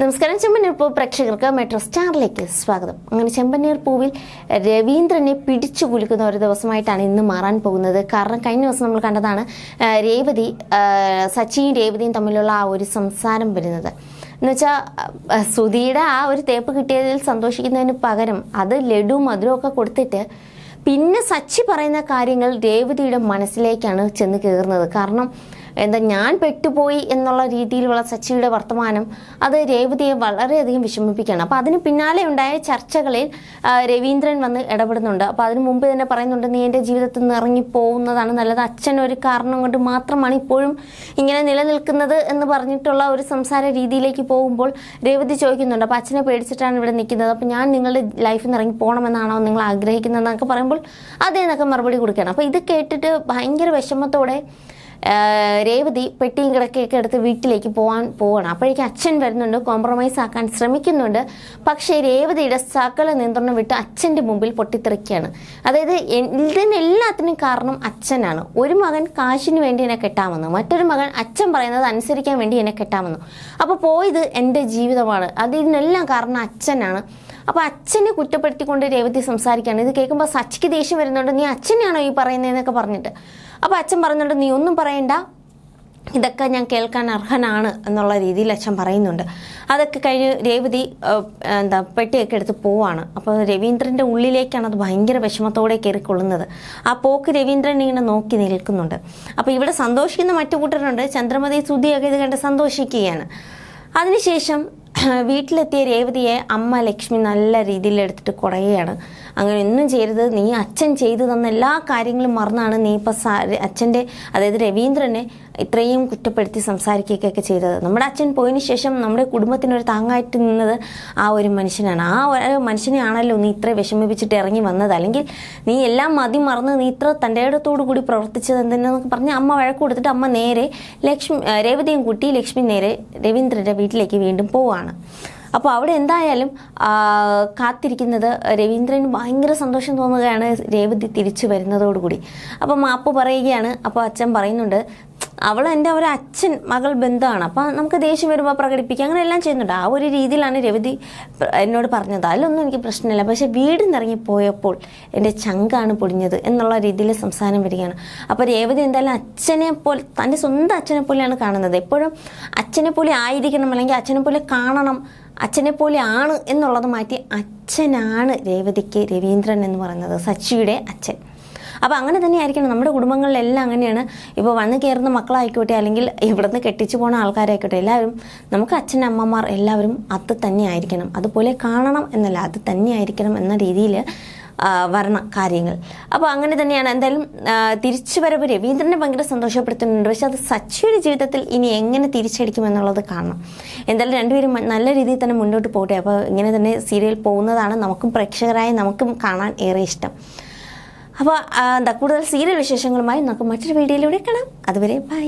നമസ്കാരം ചെമ്പന്നീർ പൂ പ്രേക്ഷകർക്ക് മെട്രോ സ്റ്റാറിലേക്ക് സ്വാഗതം. അങ്ങനെ ചെമ്പന്നീർ പൂവിൽ രവീന്ദ്രനെ പിടിച്ചു കുലുക്കുന്ന ഒരു ദിവസമായിട്ടാണ് ഇന്ന് മാറാൻ പോകുന്നത്. കാരണം കഴിഞ്ഞ ദിവസം നമ്മൾ കണ്ടതാണ് രേവതി സച്ചിയും രേവതിയും തമ്മിലുള്ള ആ ഒരു സംസാരം വരുന്നത്. എന്നുവെച്ചാൽ സുധിയുടെ ആ ഒരു തേപ്പ് കിട്ടിയതിൽ സന്തോഷിക്കുന്നതിന് പകരം അത് ലഡു മധുരവും ഒക്കെ കൊടുത്തിട്ട് പിന്നെ സച്ചി പറയുന്ന കാര്യങ്ങൾ രേവതിയുടെ മനസ്സിലേക്കാണ് ചെന്ന് കയറുന്നത് കാരണം എന്താ ഞാൻ പെട്ടുപോയി എന്നുള്ള രീതിയിലുള്ള സച്ചിയുടെ വർത്തമാനം അത് രേവതിയെ വളരെയധികം വിഷമിപ്പിക്കുകയാണ്. അപ്പോൾ അതിന് പിന്നാലെ ഉണ്ടായ ചർച്ചകളിൽ രവീന്ദ്രൻ വന്ന് ഇടപെടുന്നുണ്ട്. അപ്പോൾ അതിന് മുമ്പ് തന്നെ പറയുന്നുണ്ട് നീ എന്റെ ജീവിതത്തിൽ നിന്ന് ഇറങ്ങിപ്പോകുന്നതാണ് നല്ലത്. അച്ഛൻ ഒരു കാരണം കൊണ്ട് മാത്രമാണ് ഇപ്പോഴും ഇങ്ങനെ നിലനിൽക്കുന്നത് എന്ന് പറഞ്ഞിട്ടുള്ള ഒരു സംസാര രീതിയിലേക്ക് പോകുമ്പോൾ രേവതി ചോദിക്കുന്നുണ്ട് അപ്പോൾ അച്ഛനെ പേടിച്ചിട്ടാണ് ഇവിടെ നിൽക്കുന്നത്? അപ്പോൾ ഞാൻ നിങ്ങളുടെ ലൈഫിൽ നിന്ന് ഇറങ്ങി പോകണമെന്നാണോ നിങ്ങൾ ആഗ്രഹിക്കുന്നതെന്നൊക്കെ പറയുമ്പോൾ അതേ എന്നൊക്കെ മറുപടി കൊടുക്കുകയാണ്. അപ്പോൾ ഇത് കേട്ടിട്ട് ഭയങ്കര വിഷമത്തോടെ രേവതി പെട്ടിയും കിടക്കയൊക്കെ എടുത്ത് വീട്ടിലേക്ക് പോകാൻ പോവാണ്. അപ്പോഴേക്കും അച്ഛൻ വരുന്നുണ്ട് കോംപ്രമൈസ് ആക്കാൻ ശ്രമിക്കുന്നുണ്ട്. പക്ഷേ രേവതിയുടെ സകല നിയന്ത്രണം വിട്ട് അച്ഛന്റെ മുമ്പിൽ പൊട്ടിത്തെറിക്കുകയാണ്. അതായത് ഇതിനെല്ലാത്തിനും കാരണം അച്ഛനാണ്. ഒരു മകൻ കാശിന് വേണ്ടി എന്നെ കെട്ടാമെന്ന് മറ്റൊരു മകൻ അച്ഛൻ പറയുന്നത് അനുസരിക്കാൻ വേണ്ടി എന്നെ കെട്ടാമെന്ന്. അപ്പോൾ പോയത് എന്റെ ജീവിതമാണ്. അതിനെല്ലാം കാരണം അച്ഛനാണ്. അപ്പോൾ അച്ഛനെ കുറ്റപ്പെടുത്തിക്കൊണ്ട് രേവതി സംസാരിക്കുകയാണ്. ഇത് കേൾക്കുമ്പോൾ സച്ചിക്ക് ദേഷ്യം വരുന്നുണ്ട്. നീ അച്ഛനെയാണോ ഈ പറയുന്നതെന്നൊക്കെ പറഞ്ഞിട്ട്. അപ്പോൾ അച്ഛൻ പറയുന്നുണ്ട് നീ ഒന്നും പറയണ്ട. ഇതൊക്കെ ഞാൻ കേൾക്കാൻ അർഹനാണ് എന്നുള്ള രീതിയിൽ അച്ഛൻ പറയുന്നുണ്ട്. അതൊക്കെ കഴിഞ്ഞ് രേവതി എന്താ പെട്ടിയൊക്കെ എടുത്ത് പോവാണ്. അപ്പോൾ രവീന്ദ്രന്റെ ഉള്ളിലേക്കാണ് അത് ഭയങ്കര വിഷമത്തോടെ കയറിക്കൊള്ളുന്നത്. ആ പോക്ക് രവീന്ദ്രൻ ഇങ്ങനെ നോക്കി നിൽക്കുന്നുണ്ട്. അപ്പോൾ ഇവിടെ സന്തോഷിക്കുന്ന മറ്റു കൂട്ടരുണ്ട്. ചന്ദ്രമതി സുധിയൊക്കെ ഇത് കണ്ട് സന്തോഷിക്കുകയാണ്. അതിനുശേഷം വീട്ടിലെത്തിയ രേവതിയെ അമ്മ ലക്ഷ്മി നല്ല രീതിയിൽ എടുത്തിട്ട് കുറയുകയാണ് അങ്ങനെ ഒന്നും ചെയ്യരുത്. നീ അച്ഛൻ ചെയ്തു തന്ന എല്ലാ കാര്യങ്ങളും മറന്നാണ് നീ ഇപ്പം അച്ഛന്റെ അതായത് രവീന്ദ്രനെ ഇത്രയും കുറ്റപ്പെടുത്തി സംസാരിക്കുകയൊക്കെ ചെയ്തത്. നമ്മുടെ അച്ഛൻ പോയതിന് ശേഷം നമ്മുടെ കുടുംബത്തിനൊരു താങ്ങായിട്ട് നിന്നത് ആ ഒരു മനുഷ്യനാണ്. ആ ഒരു മനുഷ്യനെയാണല്ലോ നീ ഇത്ര വിഷമിപ്പിച്ചിട്ട് ഇറങ്ങി വന്നത്. അല്ലെങ്കിൽ നീ എല്ലാം മതി മറന്ന് നീ ഇത്ര തന്റെ ഇടത്തോടു കൂടി പ്രവർത്തിച്ചത് എന്തെന്നൊക്കെ പറഞ്ഞ് അമ്മ വഴക്ക് കൊടുത്തിട്ട് അമ്മ നേരെ ലക്ഷ്മി രേവതിയും കുട്ടി ലക്ഷ്മി നേരെ രവീന്ദ്രന്റെ വീട്ടിലേക്ക് വീണ്ടും പോവാണ്. അപ്പോൾ അവിടെ എന്തായാലും കാത്തിരിക്കുന്നത് രവീന്ദ്രന് ഭയങ്കര സന്തോഷം തോന്നുകയാണ് രേവതി തിരിച്ചു വരുന്നതോടുകൂടി. അപ്പോൾ മാപ്പ് പറയുകയാണ് അപ്പോൾ അച്ഛൻ പറയുന്നുണ്ട് അവൾ എന്റെ ഒരു അച്ഛൻ മകൾ ബന്ധമാണ് അപ്പോൾ നമുക്ക് ദേഷ്യം വരുമ്പോൾ പ്രകടിപ്പിക്കുക. അങ്ങനെ എല്ലാം ചെയ്യുന്നുണ്ട്. ആ ഒരു രീതിയിലാണ് രവതി എന്നോട് പറഞ്ഞത്. അതിലൊന്നും എനിക്ക് പ്രശ്നമില്ല. പക്ഷേ വീട് നിറങ്ങി പോയപ്പോൾ എന്റെ ചങ്കാണ് പൊടിഞ്ഞത് എന്നുള്ള രീതിയിൽ സംസാരം വരികയാണ്. അപ്പോൾ രേവതി എന്തായാലും അച്ഛനെ പോലെ തന്റെ സ്വന്തം അച്ഛനെ പോലെയാണ് കാണുന്നത്. എപ്പോഴും അച്ഛനെ പോലെ ആയിരിക്കണം അല്ലെങ്കിൽ അച്ഛനെ പോലെ കാണണം അച്ഛനെ പോലെ ആണ് എന്നുള്ളത് മാറ്റി അച്ഛനാണ് രേവതിക്ക് രവീന്ദ്രൻ എന്ന് പറയുന്നത്. സച്ചിയുടെ അച്ഛൻ. അപ്പോൾ അങ്ങനെ തന്നെ ആയിരിക്കണം നമ്മുടെ കുടുംബങ്ങളിലെല്ലാം അങ്ങനെയാണ്. ഇപ്പോൾ വന്ന് കയറുന്ന മക്കളായിക്കോട്ടെ അല്ലെങ്കിൽ ഇവിടുന്ന് കെട്ടിച്ചു പോണ ആൾക്കാരായിക്കോട്ടെ എല്ലാവരും നമുക്ക് അച്ഛൻ അമ്മമാർ എല്ലാവരും അത് തന്നെ ആയിരിക്കണം. അതുപോലെ കാണണം എന്നല്ല അത് തന്നെ ആയിരിക്കണം എന്ന രീതിയിൽ വരണ കാര്യങ്ങൾ. അപ്പോൾ അങ്ങനെ തന്നെയാണ്. എന്തായാലും തിരിച്ചു തിരിച്ചുവരവ് രവീന്ദ്രനെ ഭയങ്കര സന്തോഷപ്പെടുത്തുന്നുണ്ട്. പക്ഷെ അത് സച്ചിയുടെ ജീവിതത്തിൽ ഇനി എങ്ങനെ തിരിച്ചടിക്കും എന്നുള്ളത് കാണണം. എന്തായാലും രണ്ടുപേരും നല്ല രീതിയിൽ തന്നെ മുന്നോട്ട് പോകട്ടെ. അപ്പോൾ ഇങ്ങനെ തന്നെ സീരിയൽ പോകുന്നതാണ് നമുക്കും പ്രേക്ഷകരായ നമുക്കും കാണാൻ ഏറെ ഇഷ്ടം. അപ്പോൾ എന്താ കൂടുതൽ സീരിയൽ വിശേഷങ്ങളുമായി നമുക്ക് മറ്റൊരു വീഡിയോയിലൂടെ കാണാം. അതുവരെ ബൈ.